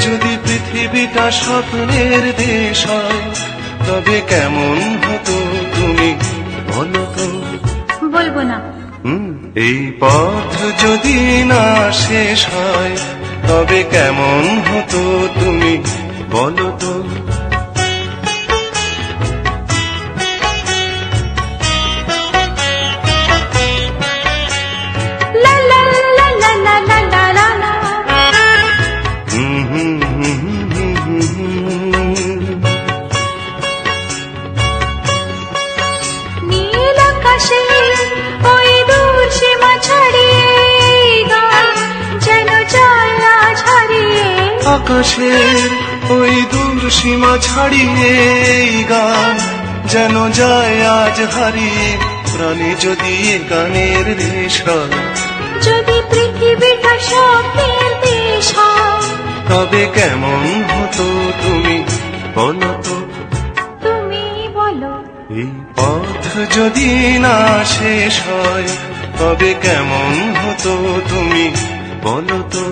যদি পৃথিবীটা স্বপ্নের দেশ হয় তবে কেমন হতো তুমি? বলো তো। বলব না। এই পথ যদি না শেষ হয় তবে কেমন হতো তুমি? বলো তো। আকাশের ওই দূর সীমা ছাড়িয়ে গান যেন যায় আজ হারিয়ে প্রাণী যদি গানের নেশা যদি পৃথিবীটা স্বপ্নের দেশা তবে কেমন হতো তুমি? বলো তো। তুমি বলো। এই পথ যদি না শেষ হয় তবে কেমন হতো তুমি? বলো তো।